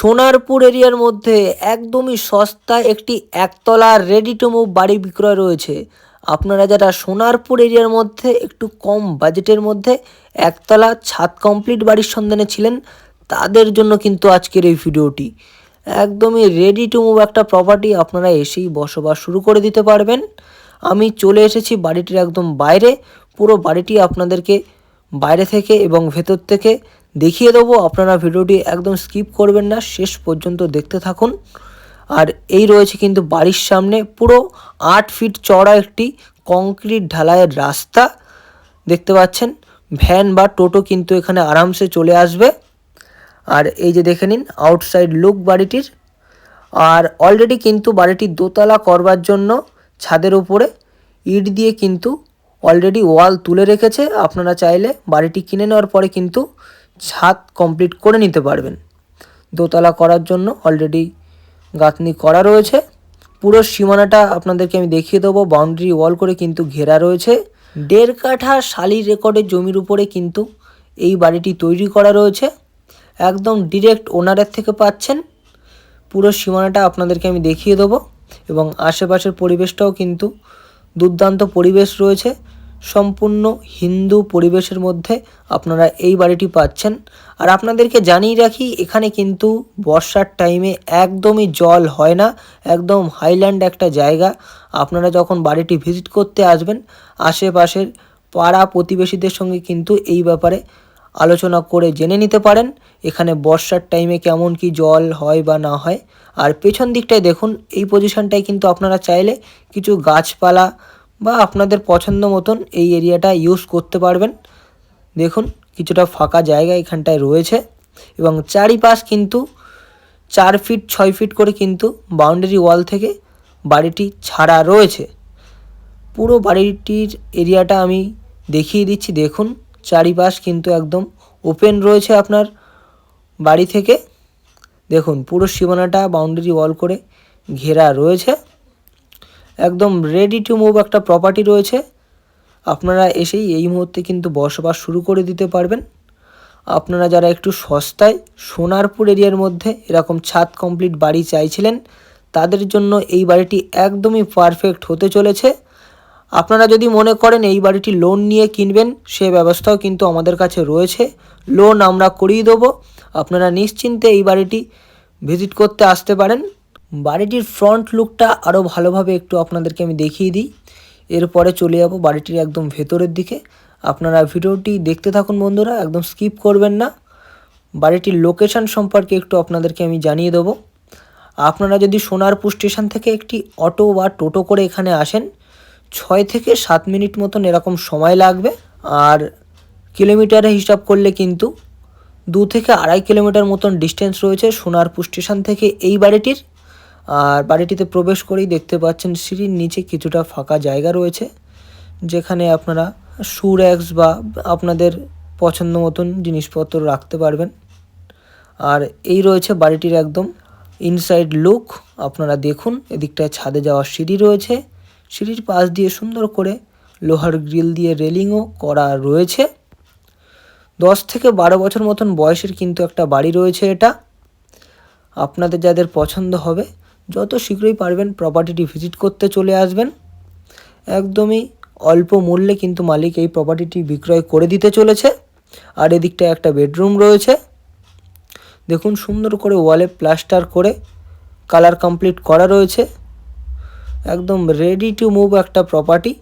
সোনারপুর এরিয়ার মধ্যে একদমই সস্তা একটি একতলা রেডি টু মুভ বাড়ি বিক্রয় রয়েছে। আপনারা যারা সোনারপুর এরিয়ার মধ্যে, একটু কম বাজেটের মধ্যে একতলা ছাদ কমপ্লিট বাড়ির সন্ধানে ছিলেন, তাদের জন্য কিন্তু আজকের এই ভিডিওটি। একদমই রেডি টু মুভ একটা প্রপার্টি আপনারা এসেই বসবাস শুরু করে দিতে পারবেন। আমি চলে এসেছি বাড়িটির একদম বাইরে, পুরো বাড়িটি আপনাদেরকে বাইরে থেকে এবং ভেতর থেকে দেখিয়ে দেবো। আপনারা ভিডিওটি একদম স্কিপ করবেন না, শেষ পর্যন্ত দেখতে থাকুন। আর এই রয়েছে কিন্তু বাড়ির সামনে, পুরো আট ফিট চড়া একটি কংক্রিট ঢালাইয়ের রাস্তা। দেখতে পাচ্ছেন, ভ্যান বা টোটো কিন্তু এখানে আরামসে চলে আসবে। আর এই যে দেখে নিন আউটসাইড লুক বাড়িটির। আর অলরেডি কিন্তু বাড়িটি দোতলা করবার জন্য ছাদের উপরে ইট দিয়ে কিন্তু অলরেডি ওয়াল তুলে রেখেছে। আপনারা চাইলে বাড়িটি কিনে নেওয়ার পরে কিন্তু ছাদ কমপ্লিট করে নিতে পারবেন। দোতলা করার জন্য অলরেডি গাঁথনি করা রয়েছে। পুরো সীমানাটা আপনাদেরকে আমি দেখিয়ে দেবো। বাউন্ডারি ওয়াল করে কিন্তু ঘেরা রয়েছে। দেড় কাঠা শালি রেকর্ডের জমির উপরে কিন্তু এই বাড়িটি তৈরি করা রয়েছে। একদম ডিরেক্ট ওনারের থেকে পাচ্ছেন। পুরো সীমানাটা আপনাদেরকে আমি দেখিয়ে দেবো। এবং আশেপাশের পরিবেশটাও কিন্তু দুর্দান্ত পরিবেশ রয়েছে। সম্পূর্ণ হিন্দু পরিবেশের মধ্যে আপনারা এই বাড়িটি পাচ্ছেন। আর আপনাদেরকে জানিয়ে রাখি, এখানে কিন্তু বর্ষার টাইমে একদমই জল হয় না, একদম হাইল্যান্ড একটা জায়গা। আপনারা যখন বাড়িটি ভিজিট করতে আসবেন, আশেপাশের পাড়া প্রতিবেশীদের সঙ্গে কিন্তু এই ব্যাপারে আলোচনা করে জেনে নিতে পারেন, এখানে বর্ষার টাইমে কেমন কি জল হয় বা না হয়। আর পেছন দিকটায় দেখুন, এই পজিশনটায় কিন্তু আপনারা চাইলে কিছু গাছপালা বা আপনাদের পছন্দ মতন এই এরিয়াটা ইউজ করতে পারবেন। দেখুন, কিছুটা ফাঁকা জায়গা এখানটায় রয়েছে এবং চারিপাশ কিন্তু চার ফিট ছয় ফিট করে কিন্তু বাউন্ডারি ওয়াল থেকে বাড়িটি ছাড়া রয়েছে। পুরো বাড়িটির এরিয়াটা আমি দেখিয়ে দিচ্ছি। দেখুন, চারিপাশ কিন্তু একদম ওপেন রয়েছে আপনার বাড়ি থেকে। দেখুন, পুরো সীমানাটা বাউন্ডারি ওয়াল করে ঘেরা রয়েছে। একদম রেডি টু মুভ একটা প্রপার্টি রয়েছে। আপনারা এসেই এই মুহূর্তে কিন্তু বসবাস শুরু করে দিতে পারবেন। আপনারা যারা একটু সস্তায় সোনারপুর এরিয়ার মধ্যে এরকম ছাদ কমপ্লিট বাড়ি চাইছিলেন, তাদের জন্য এই বাড়িটি একদমই পারফেক্ট হতে চলেছে। আপনারা যদি মনে করেন এই বাড়িটি লোন নিয়ে কিনবেন, সে ব্যবস্থাও কিন্তু আমাদের কাছে রয়েছে। লোন আমরা করিয়ে দেবো। আপনারা নিশ্চিন্তে এই বাড়িটি ভিজিট করতে আসতে পারেন। বাড়িটির ফ্রন্ট লুকটা আরও ভালোভাবে একটু আপনাদেরকে আমি দেখিয়ে দিই। এরপরে চলে যাব বাড়িটির একদম ভেতরের দিকে। আপনারা ভিডিওটি দেখতে থাকুন বন্ধুরা, একদম স্কিপ করবেন না। বাড়িটির লোকেশন সম্পর্কে একটু আপনাদেরকে আমি জানিয়ে দেবো। আপনারা যদি সোনারপুর স্টেশন থেকে একটি অটো বা টোটো করে এখানে আসেন, ছয় থেকে সাত মিনিট মতন এরকম সময় লাগবে। আর কিলোমিটারে হিসাব করলে কিন্তু দু থেকে আড়াই কিলোমিটার মতন ডিস্টেন্স রয়েছে সোনারপুর স্টেশন থেকে এই বাড়িটির। আর বাড়িটিতে প্রবেশ করেই দেখতে পাচ্ছেন সিঁড়ির নিচে কিছুটা ফাঁকা জায়গা রয়েছে, যেখানে আপনারা শু র্যাক্স বা আপনাদের পছন্দ মতন জিনিসপত্র রাখতে পারবেন। আর এই রয়েছে বাড়িটির একদম ইনসাইড লুক আপনারা দেখুন, এদিকটায় ছাদে যাওয়ার সিঁড়ি রয়েছে। সিঁড়ির পাশ দিয়ে সুন্দর করে লোহার গ্রিল দিয়ে রেলিংও করা রয়েছে। দশ থেকে বারো বছর মতন বয়সের কিন্তু একটা বাড়ি রয়েছে এটা। আপনাদের যাদের পছন্দ হবে যত শীঘ্রই পারবেন প্রপার্টিটি ভিজিট করতে চলে আসবেন। একদমই অল্প মূল্যে কিন্তু মালিক এই প্রপার্টিটি বিক্রয় করে দিতে চলেছে। আর এদিকটায় একটা বেডরুম রয়েছে। দেখুন সুন্দর করে ওয়ালে প্লাস্টার করে কালার কমপ্লিট করা রয়েছে। একদম রেডি টু মুভ একটা প্রপার্টি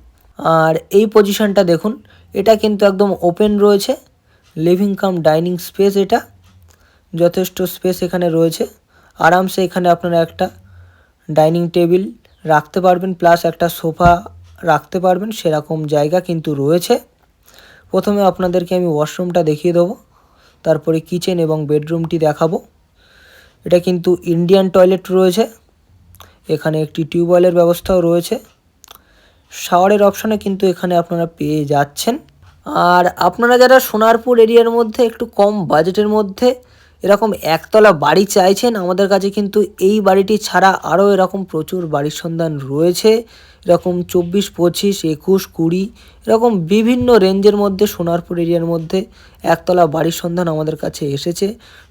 আর এই পজিশনটা দেখুন, এটা কিন্তু একদম ওপেন রয়েছে। লিভিং কাম ডাইনিং স্পেস এটা। যথেষ্ট স্পেস এখানে রয়েছে। আরামসে এখানে আপনারা একটা ডাইনিং টেবিল রাখতে পারবেন, প্লাস একটা সোফা রাখতে পারবেন, সেরকম জায়গা কিন্তু রয়েছে। প্রথমে আপনাদেরকে আমি ওয়াশরুমটা দেখিয়ে দেবো, তারপরে কিচেন এবং বেডরুমটি দেখাবো। এটা কিন্তু ইন্ডিয়ান টয়লেট রয়েছে, এখানে একটি টিউবওয়েলের ব্যবস্থাও রয়েছে। শাওয়ারের অপশানে কিন্তু এখানে আপনারা পেয়ে যাচ্ছেন। আর আপনারা যারা সোনারপুর এরিয়ার মধ্যে, একটু কম বাজেটের মধ্যে এরকম একতলা বাড়ি চাইছেন, আমাদের কাছে কিন্তু এই বাড়িটি ছাড়া আরও এরকম প্রচুর বাড়ির সন্ধান রয়েছে। এরকম চব্বিশ, পঁচিশ, একুশ, কুড়ি, এরকম বিভিন্ন রেঞ্জের মধ্যে, সোনারপুর এরিয়ার মধ্যে একতলা বাড়ির সন্ধান আমাদের কাছে এসেছে।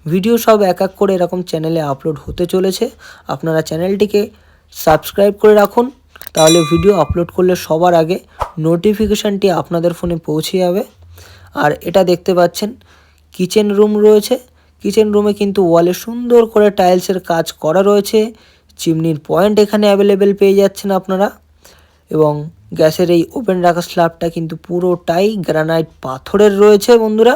ভিডিও সব এক এক করে এরকম চ্যানেলে আপলোড হতে চলেছে। আপনারা চ্যানেলটিকে সাবস্ক্রাইব করে রাখুন, তাহলে ভিডিও আপলোড করলে সবার আগে নোটিফিকেশানটি আপনাদের ফোনে পৌঁছে যাবে। আর এটা দেখতে পাচ্ছেন, কিচেন রুম রয়েছে। কিচেন রুমে কিন্তু ওয়ালে সুন্দর করে টাইলসের কাজ করা রয়েছে। চিমনির পয়েন্ট এখানে অ্যাভেলেবেল পেয়ে যাচ্ছেন আপনারা। এবং গ্যাসের এই ওপেন রাখা স্ল্যাবটা কিন্তু পুরোটাই গ্রানাইট পাথরের রয়েছে বন্ধুরা।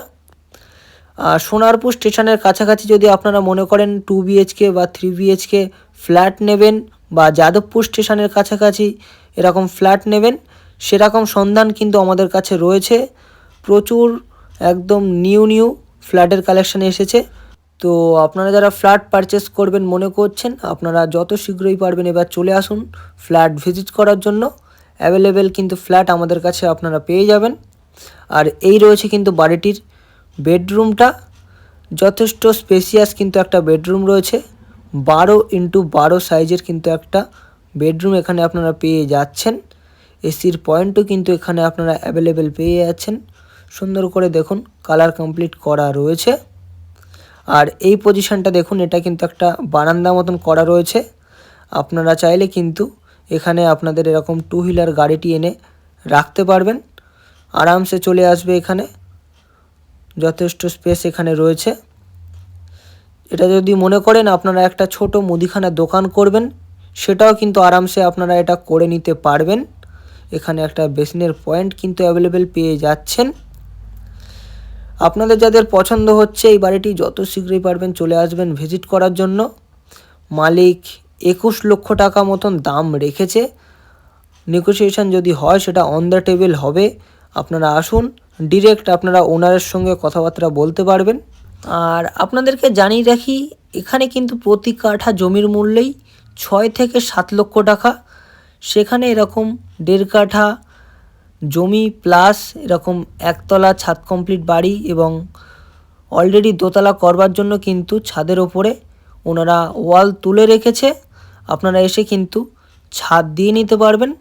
আর সোনারপুর স্টেশনের কাছাকাছি যদি আপনারা মনে করেন টু বিএইচকে বা three B H K flat নেবেন বা যাদবপুর স্টেশনের কাছাকাছি এরকম ফ্ল্যাট নেবেন, সেরকম সন্ধান কিন্তু আমাদের কাছে রয়েছে। প্রচুর একদম নিউ নিউ ফ্ল্যাটের কালেকশান এসেছে। তো আপনারা যারা ফ্ল্যাট পারচেস করবেন মনে করছেন, আপনারা যত শীঘ্রই পারবেন এবার চলে আসুন ফ্ল্যাট ভিজিট করার জন্য। অ্যাভেলেবেল কিন্তু ফ্ল্যাট আমাদের কাছে আপনারা পেয়ে যাবেন। আর এই রয়েছে কিন্তু বাড়িটির বেডরুমটা। যথেষ্ট স্পেসিয়াস কিন্তু একটা বেডরুম রয়েছে। বারো ইন্টু বারো সাইজের কিন্তু একটা বেডরুম এখানে আপনারা পেয়ে যাচ্ছেন। এসির পয়েন্টও কিন্তু এখানে আপনারা অ্যাভেলেবেল পেয়ে যাচ্ছেন। সুন্দর করে দেখুন কালার কমপ্লিট করা রয়েছে। আর এই পজিশনটা দেখুন, এটা কিন্তু একটা বারান্দা মতন করা রয়েছে। আপনারা চাইলে কিন্তু এখানে আপনাদের এরকম টু হুইলার গাড়িটি এনে রাখতে পারবেন। আরামসে চলে আসবে এখানে। যথেষ্ট স্পেস এখানে রয়েছে। এটা যদি মনে করেন, আপনারা একটা ছোট মুদিখানার দোকান করবেন, সেটাও কিন্তু আরামসে আপনারা এটা করে নিতে পারবেন। এখানে একটা বেসিনের পয়েন্ট কিন্তু অ্যাভেলেবেল পেয়ে যাচ্ছেন। আপনাদের যাদের পছন্দ হচ্ছে এই বাড়িটি যত শীঘ্রই পারবেন চলে আসবেন ভিজিট করার জন্য। মালিক একুশ লক্ষ টাকা মতন দাম রেখেছে। নেগোসিয়েশন যদি হয় সেটা অন দ্য টেবিল হবে। আপনারা আসুন ডিরেক্ট আপনারা ওনারের সঙ্গে কথাবার্তা বলতে পারবেন। আর আপনাদেরকে জানিয়ে রাখি, এখানে কিন্তু প্রতি কাঠা জমির মূল্যেই ছয় থেকে সাত লক্ষ টাকা। সেখানে এরকম দেড় কাঠা জমি প্লাস এরকম একতলা ছাদ কমপ্লিট বাড়ি এবং অলরেডি দোতলা করবার জন্য কিন্তু ছাদের ওপরে ওনারা ওয়াল তুলে রেখেছে। আপনারা এসে কিন্তু ছাদ দিয়ে নিতে পারবেন।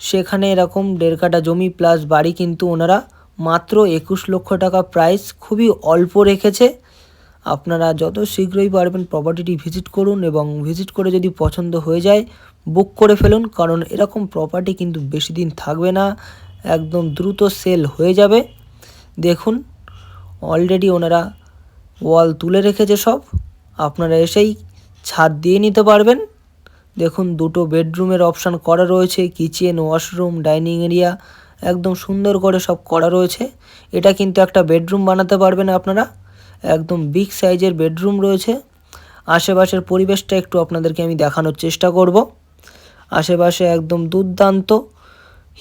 সেখানে এরকম দেড় কাটা জমি প্লাস বাড়ি কিন্তু ওনারা মাত্র একুশ লক্ষ টাকা প্রাইস খুবই অল্প রেখেছে। আপনারা যত শীঘ্রই পারবেন প্রপার্টিটি ভিজিট করুন এবং ভিজিট করে যদি পছন্দ হয়ে যায় বুক করে ফেলুন। কারণ এরকম প্রপার্টি কিন্তু বেশি দিন থাকবে না। একদম দ্রুত সেল হয়ে যাবে। দেখুন অলরেডি ওনারা ওয়াল তুলে রেখেছে সব। আপনারা এসেই ছাদ দিয়ে নিতে পারবেন। দেখুন, দুটো বেডরুমের অপশান করা রয়েছে কিচেন ওয়াশরুম ডাইনিং এরিয়া একদম সুন্দর করে সব করা রয়েছে। এটা কিন্তু একটা বেডরুম বানাতে পারবেন আপনারা। একদম বিগ সাইজের বেডরুম রয়েছে। আশেপাশের পরিবেশটা একটু আপনাদেরকে আমি দেখানোর চেষ্টা করব। আশেপাশে একদম দুর্দান্ত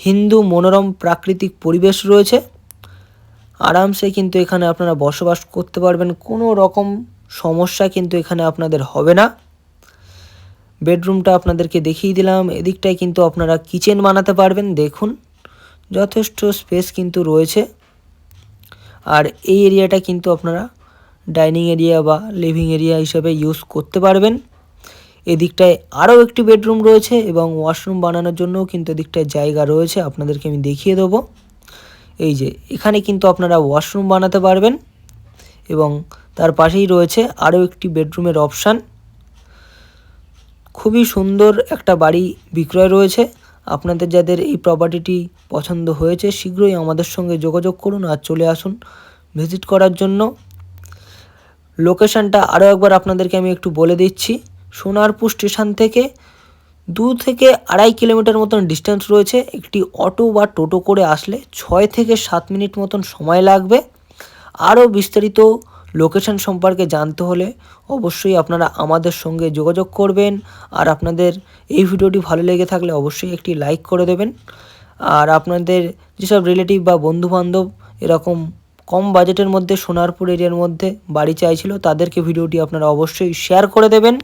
হিন্দু মনোরম প্রাকৃতিক পরিবেশ রয়েছে। আরামসে কিন্তু এখানে আপনারা বসবাস করতে পারবেন, কোনো রকম সমস্যা কিন্তু এখানে আপনাদের হবে না। বেডরুমটা আপনাদেরকে দেখিয়ে দিলাম, এদিকটায় কিন্তু আপনারা কিচেন বানাতে পারবেন, দেখুন। যথেষ্ট স্পেস কিন্তু রয়েছে। আর এই এরিয়াটা কিন্তু আপনারা ডাইনিং এরিয়া বা লিভিং এরিয়া হিসাবে ইউজ করতে পারবেন। এদিকটায় আরও একটি বেডরুম রয়েছে এবং ওয়াশরুম বানানোর জন্যও কিন্তু এদিকটায় জায়গা রয়েছে। আপনাদেরকে আমি দেখিয়ে দেবো। এই যে, এখানে কিন্তু আপনারা ওয়াশরুম বানাতে পারবেন এবং তার পাশেই রয়েছে আরও একটি বেডরুমের অপশান। খুবই সুন্দর একটা বাড়ি বিক্রয় রয়েছে। আপনাদের যাদের এই প্রপার্টিটি পছন্দ হয়েছে, শীঘ্রই আমাদের সঙ্গে যোগাযোগ করুন আর চলে আসুন ভিজিট করার জন্য। লোকেশানটা আরও একবার আপনাদেরকে আমি একটু বলে দিচ্ছি। সোনারপুর স্টেশন থেকে দু থেকে আড়াই কিলোমিটার মতন ডিস্টেন্স রয়েছে। একটি অটো বা টোটো করে আসলে ছয় থেকে সাত মিনিট মতন সময় লাগবে। আরও বিস্তারিত লোকেশন সম্পর্কে জানতে হলে অবশ্যই আপনারা আমাদের সঙ্গে যোগাযোগ করবেন। আর আপনাদের এই ভিডিওটি ভালো লেগে থাকলে অবশ্যই একটি লাইক করে দেবেন। আর আপনাদের যেসব রিলেটিভ বা বন্ধুবান্ধব এরকম কম বাজেটের মধ্যে সোনারপুর এরিয়ার মধ্যে বাড়ি চাইছিল, তাদেরকে ভিডিওটি আপনারা অবশ্যই শেয়ার করে দেবেন।